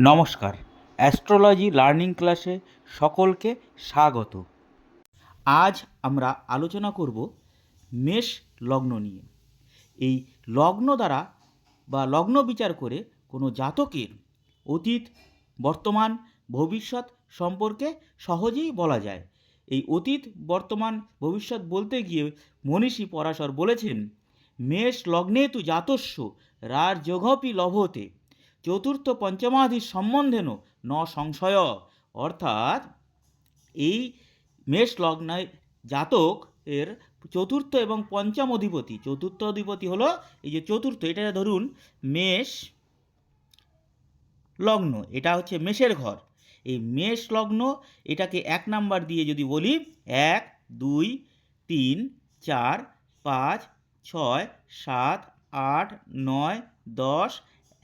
নমস্কার। Astrology learning ক্লাসে সকলকে স্বাগত। আজ আমরা আলোচনা করব মেষ লগ্ন নিয়ে। এই লগ্ন দ্বারা বা লগ্ন বিচার করে কোনো জাতকের অতীত, বর্তমান, ভবিষ্যৎ সম্পর্কে সহজেই বলা যায়। এই অতীত, বর্তমান, ভবিষ্যৎ বলতে গিয়ে মনীষী পরাশর বলেছেন, মেষ লগ্নে তু জাতস্য, রাজযোগপি লভতে। চতুর্থ পঞ্চমাধি সম্বন্ধেন ন সংশয়। অর্থাৎ এই মেষ লগ্নায় জাতক এর চতুর্থ এবং পঞ্চম অধিপতি। চতুর্থ অধিপতি হলো এই যে চতুর্থ, এটা ধরুন মেষ লগ্ন, এটা হচ্ছে মেষের ঘর। এই মেষ লগ্ন, এটাকে এক নাম্বার দিয়ে যদি বলি, এক, দুই, তিন, চার, পাঁচ, ছয়, সাত, আট, নয়, দশ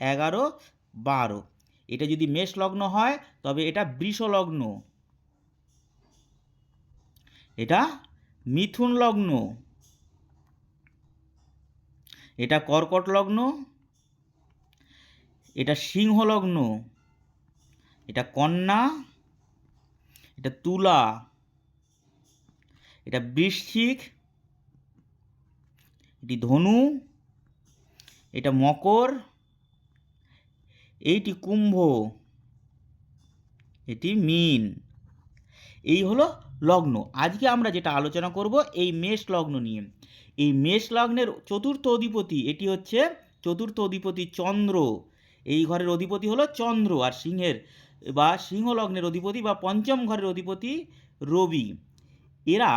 এগারো, বারো। এটা যদি মেষ লগ্ন হয়, তবে এটা বৃষ লগ্ন। এটা মিথুন লগ্ন। এটা কর্কট লগ্ন। এটা সিংহ লগ্ন। এটা কন্যা। এটা তুলা। এটা বৃশ্চিক। এটি ধনু। এটা মকর। এইটি কুম্ভ, এটি মিন। এই হলো লগ্ন। আজকে আমরা যেটা আলোচনা করব এই মেষ লগ্ন নিয়ে। এই মেষ লগ্নের চতুর্থ অধিপতি এটি হচ্ছে চতুর্থ অধিপতি চন্দ্র। এই ঘরের অধিপতি হলো চন্দ্র আর সিংহের বা সিংহ লগ্নের অধিপতি বা পঞ্চম ঘরের অধিপতি রবি। এরা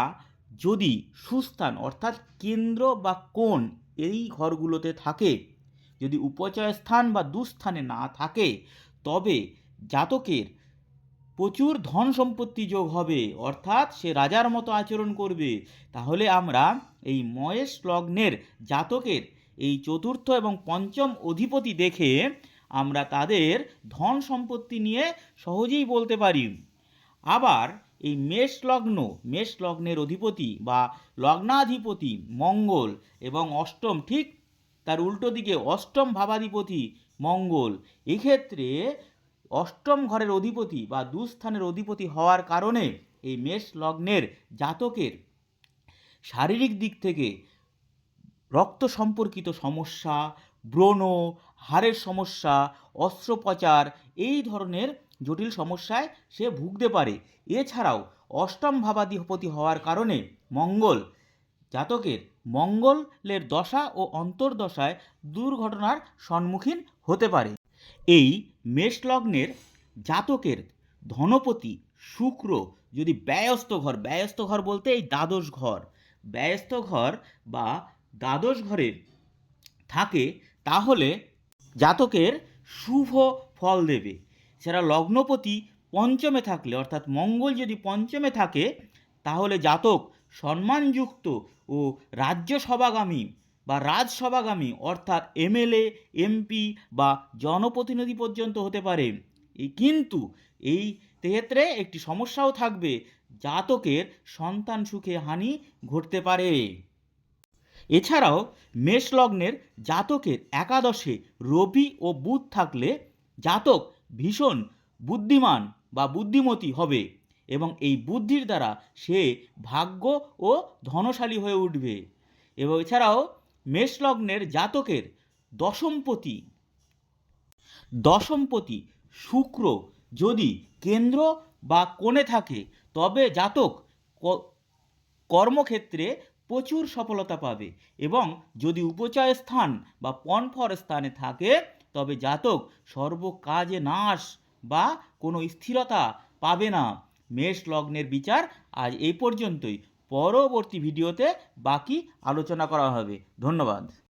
যদি সুস্থান অর্থাৎ কেন্দ্র বা কোণ এই ঘরগুলোতে থাকে যদি উপচয় স্থান বা দুস্থানে না থাকে, তবে জাতকের প্রচুর ধন সম্পত্তি যোগ হবে। অর্থাৎ সে রাজার মতো আচরণ করবে। তাহলে আমরা এই মহেশ লগ্নের জাতকের এই চতুর্থ এবং পঞ্চম অধিপতি দেখে আমরা তাদের ধন সম্পত্তি নিয়ে সহজেই বলতে পারি। আবার এই মেষ লগ্ন, মেষ লগ্নের অধিপতি বা লগ্নাধিপতি মঙ্গল এবং অষ্টম ঠিক তার উল্টো দিকে অষ্টম ভাবাধিপতি মঙ্গল। এক্ষেত্রে অষ্টম ঘরের অধিপতি বা দুস্থানের অধিপতি হওয়ার কারণে এই মেষ লগ্নের জাতকের শারীরিক দিক থেকে রক্ত সম্পর্কিত সমস্যা, ব্রণ, হাড়ের সমস্যা, অস্ত্রোপচার এই ধরনের জটিল সমস্যায় সে ভুগতে পারে। এছাড়াও অষ্টম ভাবাধিপতি হওয়ার কারণে মঙ্গল জাতকের মঙ্গলের দশা ও অন্তর্দশায় দুর্ঘটনার সম্মুখীন হতে পারে। এই মেষ লগ্নের জাতকের ধনপতি শুক্র যদি ব্যয়স্ত ঘর ব্যয়স্ত ঘর বলতে এই দ্বাদশ ঘর ব্যয়স্ত ঘর বা দ্বাদশ ঘরে থাকে, তাহলে জাতকের শুভ ফল দেবে। সেটা লগ্নপতি পঞ্চমে থাকলে, অর্থাৎ মঙ্গল যদি পঞ্চমে থাকে, তাহলে জাতক সম্মানযুক্ত ও রাজ্যসভাগামী বা রাজসভাগামী, অর্থাৎ এমএলএ, এমপি বা জনপ্রতিনিধি পর্যন্ত হতে পারে। কিন্তু এই ক্ষেত্রে একটি সমস্যাও থাকবে, জাতকের সন্তান সুখে হানি ঘটতে পারে। এছাড়াও মেষ লগ্নের জাতকের একাদশে রবি ও বুধ থাকলে জাতক ভীষণ বুদ্ধিমান বা বুদ্ধিমতী হবে। এবং এই বুদ্ধির দ্বারা সে ভাগ্য ও ধনশালী হয়ে উঠবে। এবং এছাড়াও মেষলগ্নের জাতকের দশমপতি। দশমপতি শুক্র যদি কেন্দ্র বা কোণে থাকে, তবে জাতক কর্মক্ষেত্রে প্রচুর সফলতা পাবে এবং যদি উপচয় স্থান বা পণফর স্থানে থাকে, তবে জাতক সর্বকাজে নাশ বা কোনো স্থিরতা পাবে না। মেষ লগ্নের বিচার আজ এই পর্যন্তই। পরবর্তী ভিডিওতে বাকি আলোচনা করা হবে। ধন্যবাদ।